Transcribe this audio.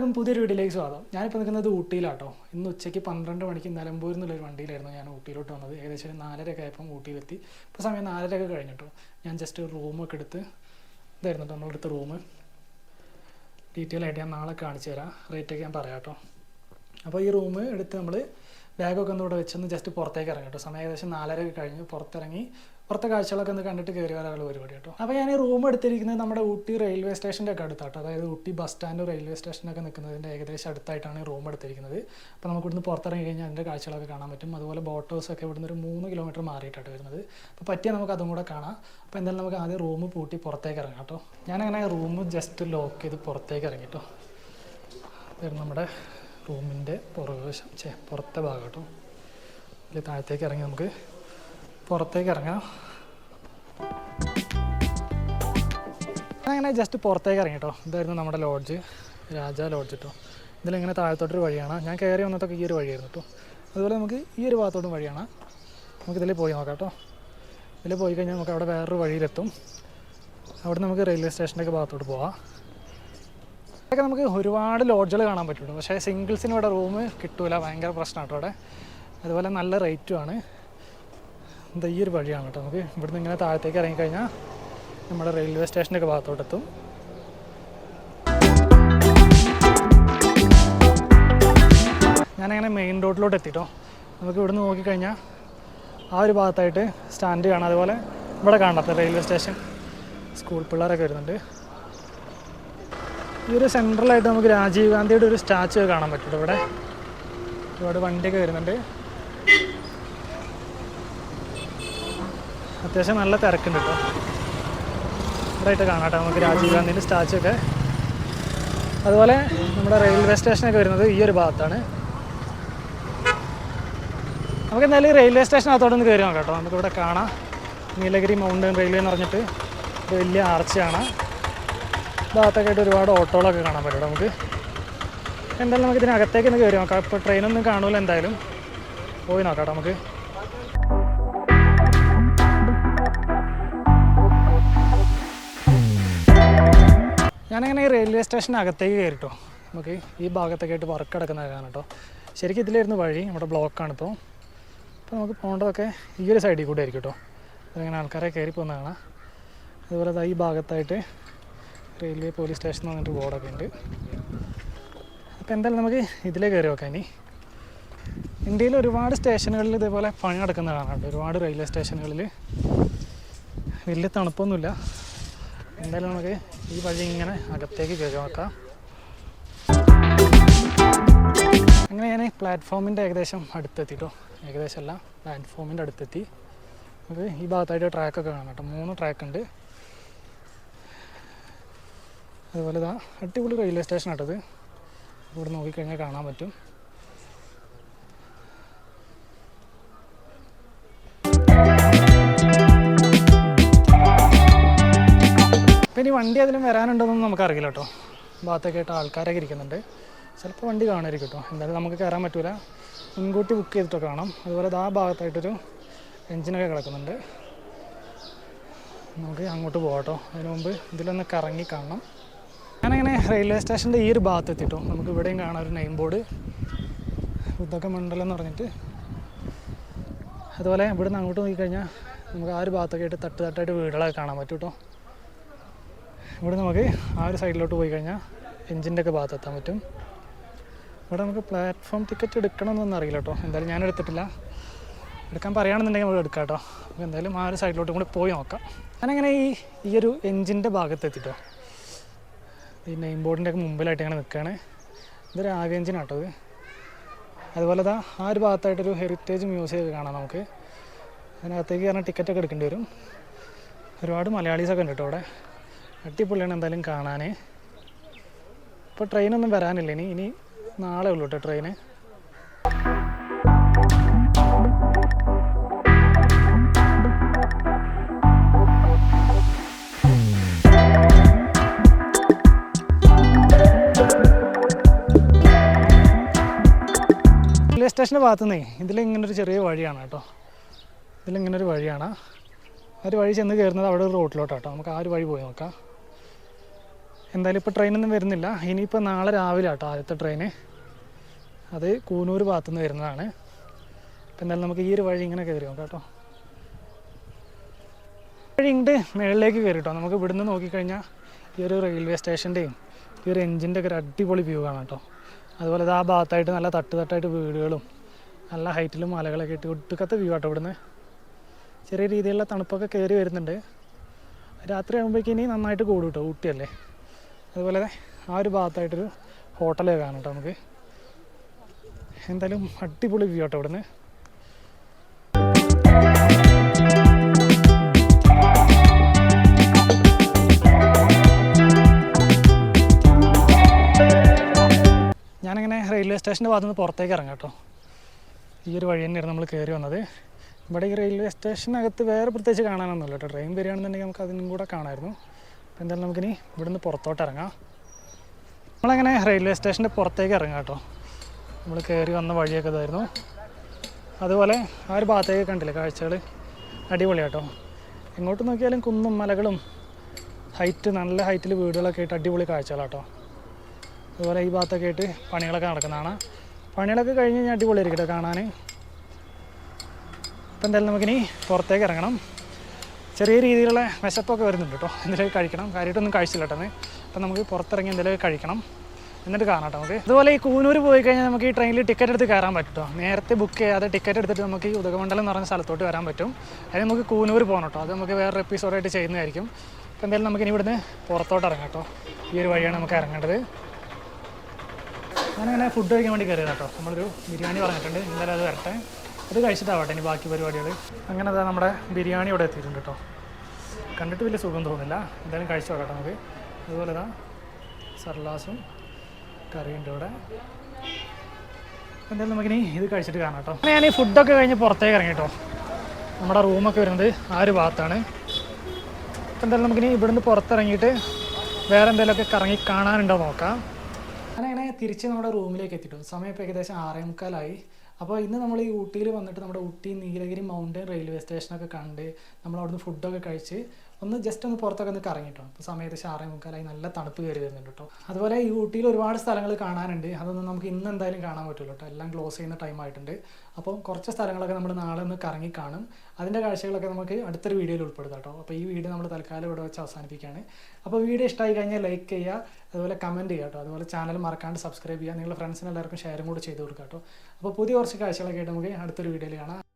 എല്ലാവർക്കും പുതിയൊരു വീട്ടിലേക്ക് സ്വാഗതം. ഞാനിപ്പോൾ നിൽക്കുന്നത് ഊട്ടിയിലാട്ടോ. ഇന്ന് ഉച്ചയ്ക്ക് പന്ത്രണ്ട് മണിക്ക് നിലമ്പൂരിൽ നിന്നുള്ളൊരു വണ്ടിയിലായിരുന്നു ഞാൻ ഊട്ടിയിലോട്ട് വന്നത്. ഏകദേശം നാലരയൊക്കെ ആയപ്പം ഊട്ടിയിലെത്തി. ഇപ്പോൾ സമയം നാലരയൊക്കെ കഴിഞ്ഞിട്ടോ. ഞാൻ ജസ്റ്റ് ഒരു റൂമൊക്കെ എടുത്ത് ഇതായിരുന്നു നമ്മളെടുത്ത റൂം ഡീറ്റെയിൽ ആയിട്ട് ഞാൻ നാളെ കാണിച്ചു തരാം. റേറ്റൊക്കെ ഞാൻ പറയാം കേട്ടോ അപ്പോൾ ഈ റൂം എടുത്ത് നമ്മൾ ബാഗൊക്കെ ഒന്നുകൂടെ വെച്ചൊന്ന് ജസ്റ്റ് പുറത്തേക്ക് ഇറങ്ങി കേട്ടോ. സമയം ഏകദേശം നാലരയൊക്കെ കഴിഞ്ഞ് പുറത്തിറങ്ങി പുറത്തെ കാഴ്ചകളൊക്കെ ഒന്ന് കണ്ടിട്ട് കയറി വരാനുള്ള പരിപാടി കേട്ടോ. അപ്പോൾ ഞാൻ ഈ റൂം എടുത്തിരിക്കുന്നത് നമ്മുടെ ഊട്ടി റെയിൽവേ സ്റ്റേഷന്റെ ഒക്കെ അടുത്താട്ടോ. അതായത് ഊട്ടി ബസ് സ്റ്റാൻഡ് റെയിൽവേ സ്റ്റേഷനൊക്കെ നിൽക്കുന്നതിന്റെ ഏകദേശം അടുത്തായിട്ടാണ് ഈ റൂം എടുത്തിരിക്കുന്നത്. അപ്പോൾ നമുക്ക് ഇവിടുന്ന് പുറത്തിറങ്ങി കഴിഞ്ഞാൽ അതിന്റെ കാഴ്ചകളൊക്കെ കാണാൻ പറ്റും. അതുപോലെ ബോട്ട് ഹൗസ് ഒക്കെ ഇവിടുന്ന് ഒരു മൂന്ന് കിലോമീറ്റർ മാറിയിട്ടാണ് വരുന്നത്. അപ്പോൾ പറ്റിയാൽ നമുക്ക് അതും കൂടെ കാണാം. അപ്പോൾ എന്തായാലും നമുക്ക് ആദ്യം റൂം പൂട്ടി പുറത്തേക്ക് ഇറങ്ങാം കേട്ടോ. ഞാനങ്ങനെ റൂം ജസ്റ്റ് ലോക്ക് ചെയ്ത് പുറത്തേക്ക് ഇറങ്ങി കേട്ടോ. നമ്മുടെ റൂമിന്റെ പുറകുവശം. ചേ പുറത്തെ ഭാഗം കേട്ടോ. താഴത്തേക്ക് ഇറങ്ങി നമുക്ക് പുറത്തേക്ക് ഇറങ്ങാം അങ്ങനെ ജസ്റ്റ് പുറത്തേക്ക് ഇറങ്ങി കേട്ടോ ഇതായിരുന്നു നമ്മുടെ ലോഡ്ജ് രാജ ലോഡ്ജ് കേട്ടോ ഇതിലിങ്ങനെ താഴത്തോട്ടൊരു വഴിയാണ്. ഞാൻ കയറി വന്നതൊക്കെ ഈ ഒരു വഴിയായിരുന്നു കേട്ടോ അതുപോലെ നമുക്ക് ഈ ഒരു ഭാഗത്തോട്ടും വഴിയാണ്. നമുക്കിതിൽ പോയി നോക്കാം കേട്ടോ ഇതിൽ പോയി കഴിഞ്ഞാൽ നമുക്ക് അവിടെ വേറൊരു വഴിയിലെത്തും. അവിടെ നമുക്ക് റെയിൽവേ സ്റ്റേഷന്റെയൊക്കെ ഭാഗത്തോട്ട് പോവാം. ഇതൊക്കെ നമുക്ക് ഒരുപാട് ലോഡ്ജുകൾ കാണാൻ പറ്റുള്ളൂ പക്ഷേ സിംഗിൾസിന് ഇവിടെ റൂം കിട്ടൂല. ഭയങ്കര പ്രശ്നമാണ് കേട്ടോ അവിടെ. അതുപോലെ നല്ല റേറ്റുമാണ് എന്താ ഈ ഒരു വഴിയാണ് കേട്ടോ. നമുക്ക് ഇവിടുന്ന് ഇങ്ങനെ താഴത്തേക്ക് ഇറങ്ങിക്കഴിഞ്ഞാൽ നമ്മുടെ റെയിൽവേ സ്റ്റേഷന്റെ ഭാഗത്തോട്ടെത്തും. ഞാനങ്ങനെ മെയിൻ റോഡിലോട്ട് എത്തിട്ടോ. നമുക്ക് ഇവിടുന്ന് നോക്കിക്കഴിഞ്ഞാൽ ആ ഒരു ഭാഗത്തായിട്ട് സ്റ്റാൻഡ് കാണാം. അതുപോലെ ഇവിടെ കാണാത്ത റെയിൽവേ സ്റ്റേഷൻ സ്കൂൾ പിള്ളേരൊക്കെ വരുന്നുണ്ട്. ഈ ഒരു സെൻട്രലായിട്ട് നമുക്ക് രാജീവ് ഗാന്ധിയുടെ ഒരു സ്റ്റാച്ചു കാണാൻ പറ്റുള്ളൂ ഇവിടെ. ഒരുപാട് വണ്ടിയൊക്കെ വരുന്നുണ്ട്. അത്യാവശ്യം നല്ല തിരക്കുണ്ട് കേട്ടോ ഇവിടെയായിട്ട് കാണാം നമുക്ക് രാജീവ് ഗാന്ധിന്റെ സ്റ്റാച്ചു ഒക്കെ. അതുപോലെ നമ്മുടെ റെയിൽവേ സ്റ്റേഷനൊക്കെ വരുന്നത് ഈ ഒരു ഭാഗത്താണ്. നമുക്ക് എന്തായാലും റെയിൽവേ സ്റ്റേഷനകത്തോടെ ഒന്ന് കയറി നോക്കാം കേട്ടോ നമുക്കിവിടെ കാണാം. നീലഗിരി മൗണ്ടൻ റെയിൽവേ എന്ന് പറഞ്ഞിട്ട് ഒരു വലിയ ആർച്ചയാണ്. ഭാഗത്തൊക്കെ ആയിട്ട് ഒരുപാട് ഓട്ടോകളൊക്കെ കാണാൻ പറ്റും നമുക്ക്. എന്തായാലും നമുക്ക് ഇതിനകത്തേക്ക് ഒന്ന് കയറി നോക്കാം. ഇപ്പോൾ ട്രെയിനൊന്നും കാണൂല എന്തായാലും. പോയി നോക്കാം നമുക്ക്. ഞാനങ്ങനെ ഈ റെയിൽവേ സ്റ്റേഷനകത്തേക്ക് കയറിട്ടോ. നമുക്ക് ഈ ഭാഗത്തൊക്കെ ആയിട്ട് വർക്ക് കിടക്കുന്നതാണ് കേട്ടോ. ശരിക്കും ഇതിലായിരുന്നു വഴി നമ്മുടെ ബ്ലോക്കാണ് ഇപ്പോൾ അപ്പോൾ നമുക്ക് പോകേണ്ടതൊക്കെ ഈ ഒരു സൈഡിൽ കൂടെ ആയിരിക്കും കേട്ടോ. അതിങ്ങനെ ആൾക്കാരെ കയറി പോകുന്നതാണ് അതുപോലെ ഈ ഭാഗത്തായിട്ട് റെയിൽവേ പോലീസ് സ്റ്റേഷൻ എന്ന് പറഞ്ഞിട്ട് ബോർഡൊക്കെ ഉണ്ട്. അപ്പോൾ എന്തായാലും നമുക്ക് ഇതിലേ കയറി നോക്കാം ഇനി. ഇന്ത്യയിൽ ഒരുപാട് സ്റ്റേഷനുകളിൽ ഇതേപോലെ പണി നടക്കുന്നതാണ് കേട്ടോ. ഒരുപാട് റെയിൽവേ സ്റ്റേഷനുകളിൽ വലിയ തണുപ്പൊന്നുമില്ല. എന്തായാലും നമുക്ക് ഈ വഴി ഇങ്ങനെ അകത്തേക്ക് കയറി നോക്കാം അങ്ങനെ ഞാൻ പ്ലാറ്റ്ഫോമിന്റെ ഏകദേശം അടുത്തെത്തിട്ടോ ഏകദേശം അല്ല പ്ലാറ്റ്ഫോമിന്റെ അടുത്തെത്തി. നമുക്ക് ഈ ഭാഗത്തായിട്ട് ട്രാക്കൊക്കെ കാണാം കേട്ടോ. മൂന്ന് ട്രാക്ക് ഉണ്ട്. അതുപോലെ ഇതാ അടിപൊളി റെയിൽവേ സ്റ്റേഷൻ ആട്ടത് ഇവിടെ നോക്കിക്കഴിഞ്ഞാൽ കാണാൻ പറ്റും. അപ്പം ഇനി വണ്ടി അതിലും വരാനുണ്ടോയെന്നൊന്നും നമുക്കറിയില്ല കേട്ടോ. ഭാഗത്തൊക്കെ ആയിട്ട് ആൾക്കാരൊക്കെ ഇരിക്കുന്നുണ്ട്. ചിലപ്പോൾ വണ്ടി കാണുമായിരിക്കും കേട്ടോ. എന്തായാലും നമുക്ക് കയറാൻ പറ്റൂല. മുൻകൂട്ടി ബുക്ക് ചെയ്തിട്ടൊക്കെ കാണാം. അതുപോലെ ആ ഭാഗത്തായിട്ടൊരു എഞ്ചിനൊക്കെ കിടക്കുന്നുണ്ട്. നമുക്ക് അങ്ങോട്ട് പോകാം കേട്ടോ. അതിന് മുമ്പ് ഇതിലൊന്ന് കറങ്ങി കാണണം. ഞാനങ്ങനെ റെയിൽവേ സ്റ്റേഷന്റെ ഈ ഒരു ഭാഗത്ത് എത്തിട്ടോ. നമുക്ക് ഇവിടെയും കാണാം ഒരു നെയിം ബോർഡ് ഉദ്ദക മണ്ഡലം എന്ന് പറഞ്ഞിട്ട്. അതുപോലെ ഇവിടുന്ന് അങ്ങോട്ട് നോക്കിക്കഴിഞ്ഞാൽ നമുക്ക് ആ ഒരു ഭാഗത്തൊക്കെ ആയിട്ട് തട്ട് തട്ടായിട്ട് വീടുകളൊക്കെ കാണാൻ പറ്റും കേട്ടോ. ഇവിടെ നമുക്ക് ആ ഒരു സൈഡിലോട്ട് പോയി കഴിഞ്ഞാൽ എഞ്ചിന്റെ ഒക്കെ ഭാഗത്ത് എത്താൻ പറ്റും. ഇവിടെ നമുക്ക് പ്ലാറ്റ്ഫോം ടിക്കറ്റ് എടുക്കണമെന്നൊന്നും അറിയില്ല കേട്ടോ. എന്തായാലും ഞാൻ എടുത്തിട്ടില്ല. എടുക്കാൻ പറയുകയാണെന്നുണ്ടെങ്കിൽ നമ്മൾ എടുക്കാം കേട്ടോ. അപ്പോൾ എന്തായാലും ആ ഒരു സൈഡിലോട്ട് കൂടി പോയി നോക്കാം. ഞാനങ്ങനെ ഈ ഈ ഒരു എൻജിന്റെ ഭാഗത്ത് എത്തിട്ടോ. ഈ നെയിം ബോർഡിന്റെ ഒക്കെ മുമ്പിലായിട്ട് ഇങ്ങനെ നിൽക്കുകയാണ്. ഇതൊരു ആവി എഞ്ചിനാണ് കേട്ടോ ഇത്. അതുപോലെ ദാ ആ ഒരു ഭാഗത്തായിട്ടൊരു ഹെറിറ്റേജ് മ്യൂസിയം ഒക്കെ കാണാം നമുക്ക്. അതിനകത്തേക്ക് കാരണം ടിക്കറ്റൊക്കെ എടുക്കേണ്ടി വരും. ഒരുപാട് മലയാളീസൊക്കെ ഉണ്ട് കേട്ടോ അവിടെ. അടിപൊളിയാണ് എന്തായാലും കാണാൻ ഇപ്പോൾ ട്രെയിനൊന്നും വരാനില്ല ഇനി ഇനി നാളെ ഉള്ളൂ കേട്ടോ ട്രെയിന്. റെയിൽവേ സ്റ്റേഷന്റെ ഭാഗത്തു നിന്നേ ഇതിലിങ്ങനെ ഒരു ചെറിയ വഴിയാണ് കേട്ടോ. ഇതിലിങ്ങനൊരു വഴിയാണ്. ആ ഒരു വഴി ചെന്ന് കയറുന്നത് അവിടെ ഒരു റോട്ടിലോട്ടാട്ടോ. നമുക്ക് ആ ഒരു വഴി പോയി നോക്കാം. എന്തായാലും ഇപ്പോൾ ട്രെയിനൊന്നും വരുന്നില്ല. ഇനിയിപ്പോൾ നാളെ രാവിലെ കേട്ടോ ആദ്യത്തെ ട്രെയിന് അത് കൂനൂർ ഭാഗത്തുനിന്ന് വരുന്നതാണ്. അപ്പോൾ എന്തായാലും നമുക്ക് ഈ ഒരു വഴി ഇങ്ങനെ കയറി നോക്കാം കേട്ടോ. വഴി ഇങ്ങോട്ട് മുകളിലേക്ക് കയറി കേട്ടോ. നമുക്ക് ഇവിടുന്ന് നോക്കിക്കഴിഞ്ഞാൽ ഈ ഒരു റെയിൽവേ സ്റ്റേഷന്റെയും ഈ ഒരു എഞ്ചിന്റെ ഒക്കെ ഒരു അടിപൊളി വ്യൂ കാണാം കേട്ടോ. അതുപോലെ ആ ഭാഗത്തായിട്ട് നല്ല തട്ട് തട്ടായിട്ട് വീടുകളും നല്ല ഹൈറ്റിലും മലകളൊക്കെ ഇട്ട് ഒട്ടുക്കത്തെ വ്യൂ ആട്ടോ ഇവിടുന്ന്. ചെറിയ രീതിയിലുള്ള തണുപ്പൊക്കെ കയറി വരുന്നുണ്ട്. രാത്രി ആകുമ്പോഴേക്കും ഇനി നന്നായിട്ട് കൂടും കേട്ടോ ഊട്ടിയല്ലേ? അതുപോലെ ആ ഒരു ഭാഗത്തായിട്ടൊരു ഹോട്ടലേ കാണാം കേട്ടോ നമുക്ക്. എന്തായാലും അടിപൊളി വ്യൂ കേട്ടോ ഇവിടുന്ന്. ഞാനിങ്ങനെ റെയിൽവേ സ്റ്റേഷന്റെ ഭാഗത്തുനിന്ന് പുറത്തേക്ക് ഇറങ്ങാം കേട്ടോ ഈ ഒരു വഴി തന്നെയായിരുന്നു നമ്മൾ കയറി വന്നത്. ഇവിടെ ഈ റെയിൽവേ സ്റ്റേഷനകത്ത് വേറെ പ്രത്യേകിച്ച് കാണാനൊന്നുമില്ല കേട്ടോ ട്രെയിൻ വരികയാണെന്നുണ്ടെങ്കിൽ നമുക്ക് അതിനും കൂടെ കാണാമായിരുന്നു. എന്തായാലും നമുക്കിനി ഇവിടുന്ന് പുറത്തോട്ട് ഇറങ്ങാം നമ്മളങ്ങനെ റെയിൽവേ സ്റ്റേഷന്റെ പുറത്തേക്ക് ഇറങ്ങാം കേട്ടോ. നമ്മൾ കയറി വന്ന വഴിയൊക്കെ ഇതായിരുന്നു. അതുപോലെ ആ ഒരു ഭാഗത്തേക്ക് കണ്ടില്ല കാഴ്ചകൾ അടിപൊളിയാട്ടോ എങ്ങോട്ട് നോക്കിയാലും കുന്നും മലകളും ഹൈറ്റ് നല്ല ഹൈറ്റിൽ വീടുകളൊക്കെ ആയിട്ട് അടിപൊളി കാഴ്ചകളാട്ടോ അതുപോലെ ഈ ഭാഗത്തൊക്കെ ആയിട്ട് പണികളൊക്കെ നടക്കുന്നതാണ്. പണികളൊക്കെ കഴിഞ്ഞ് കഴിഞ്ഞാൽ അടിപൊളി കേട്ടോ കാണാൻ ഇപ്പം എന്തായാലും നമുക്കിനി പുറത്തേക്ക് ഇറങ്ങണം. ചെറിയ രീതിയിലുള്ള വിശപ്പൊക്കെ വരുന്നുണ്ട് കേട്ടോ. എന്തെങ്കിലും കഴിക്കണം. കാര്യമായിട്ടൊന്നും കഴിച്ചില്ല കേട്ടോ അപ്പം നമുക്ക് പുറത്തിറങ്ങി എന്തെങ്കിലും കഴിക്കണം. എന്നിട്ട് കാണാം കേട്ടോ നമുക്ക്. അതുപോലെ ഈ കൂനൂർ പോയി കഴിഞ്ഞാൽ നമുക്ക് ഈ ട്രെയിനിൽ ടിക്കറ്റ് എടുത്ത് കയറാൻ പറ്റും നേരത്തെ ബുക്ക് ചെയ്യാതെ ടിക്കറ്റ് എടുത്തിട്ട് നമുക്ക് ഈ ഉദകമണ്ഡലം എന്ന് പറഞ്ഞ സ്ഥലത്തോട്ട് വരാൻ പറ്റും. അതിന് നമുക്ക് കൂനൂർ പോകണം കേട്ടോ. അത് നമുക്ക് വേറെ എപ്പിസോഡായിട്ട് ചെയ്യുന്നതായിരിക്കും. അപ്പോൾ എന്തായാലും നമുക്ക് ഇനി ഇവിടുന്ന് പുറത്തോട്ട് ഇറങ്ങാം കേട്ടോ. ഈ ഒരു വഴിയാണ് നമുക്ക് ഇറങ്ങേണ്ടത്. ഞാനങ്ങനെ ഫുഡ് കഴിക്കാൻ വേണ്ടി കയറിയതാട്ടോ നമ്മളൊരു ബിരിയാണി പറഞ്ഞിട്ടുണ്ട്. എന്തായാലും അത് വരട്ടെ. അത് കഴിച്ചിട്ടാവട്ടെ ഇനി ബാക്കി പരിപാടികൾ. അങ്ങനെ അതാ നമ്മുടെ ബിരിയാണി ഇവിടെ എത്തിയിട്ടുണ്ട് കേട്ടോ. കണ്ടിട്ട് വലിയ സുഖം തോന്നുന്നില്ല എന്തായാലും കഴിച്ചു നോക്കട്ടെ നമുക്ക്. അതുപോലെ ഇതാ സർലാസും കറിയുണ്ട് ഇവിടെ. എന്തായാലും നമുക്കിനി ഇത് കഴിച്ചിട്ട് കാണാം കേട്ടോ. ഞാൻ ഈ ഫുഡൊക്കെ കഴിഞ്ഞ് പുറത്തേക്ക് ഇറങ്ങി കേട്ടോ. നമ്മുടെ റൂമൊക്കെ വരുന്നത് ആ ഒരു ഭാഗത്താണ്. അപ്പം എന്തായാലും നമുക്കിനി ഇവിടുന്ന് പുറത്തിറങ്ങിയിട്ട് വേറെ എന്തെങ്കിലുമൊക്കെ കറങ്ങി കാണാനുണ്ടോ നോക്കാം. അങ്ങനെ തിരിച്ച് നമ്മുടെ റൂമിലേക്ക് എത്തിയിട്ടു സമയം ഇപ്പോൾ ഏകദേശം ആറേ മുക്കാലായി. അപ്പോൾ ഇന്ന് നമ്മൾ ഈ ഊട്ടിയിൽ വന്നിട്ട് നമ്മുടെ ഊട്ടി നീലഗിരി മൗണ്ടൻ റെയിൽവേ സ്റ്റേഷനൊക്കെ കണ്ട് നമ്മൾ അവിടുന്ന് ഫുഡൊക്കെ കഴിച്ച് ഒന്ന് ജസ്റ്റ് ഒന്ന് പുറത്തൊക്കെ ഒന്ന് കറങ്ങിട്ടോ. അപ്പോൾ സമയത്ത് ഷാറേ മുക്കാലായി നല്ല തണുപ്പ് കയറി വരുന്നുണ്ട് കേട്ടോ അതുപോലെ ഈ ഊട്ടിയിൽ ഒരുപാട് സ്ഥലങ്ങൾ കാണാനുണ്ട്. അതൊന്നും നമുക്ക് ഇന്ന് എന്തായാലും കാണാൻ പറ്റുള്ളൂ കേട്ടോ എല്ലാം ക്ലോസ് ചെയ്യുന്ന ടൈം ആയിട്ടുണ്ട്. അപ്പോൾ കുറച്ച് സ്ഥലങ്ങളൊക്കെ നമ്മൾ നാളെ ഒന്ന് കറങ്ങി കാണും. അതിന്റെ കാഴ്ചകളൊക്കെ നമുക്ക് അടുത്തൊരു വീഡിയോയിൽ ഉൾപ്പെടുത്താം കേട്ടോ അപ്പോൾ ഈ വീഡിയോ നമ്മൾ തൽക്കാലം ഇവിടെ വെച്ച് അവസാനിപ്പിക്കുകയാണ്. അപ്പോൾ വീഡിയോ ഇഷ്ടമായി കഴിഞ്ഞാൽ ലൈക്ക് ചെയ്യുക അതുപോലെ കമന്റ് ചെയ്യുക കേട്ടോ അതുപോലെ ചാനൽ മറക്കാണ്ട് സബ്സ്ക്രൈബ് ചെയ്യുക. നിങ്ങളുടെ ഫ്രണ്ട്സിന് എല്ലാവർക്കും ഷെയറും കൂടി ചെയ്ത് കൊടുക്കുക കേട്ടോ അപ്പോൾ പുതിയ കുറച്ച് കാഴ്ചകളൊക്കെ ആയിട്ട് നമുക്ക് അടുത്തൊരു വീഡിയോയിൽ കാണാം.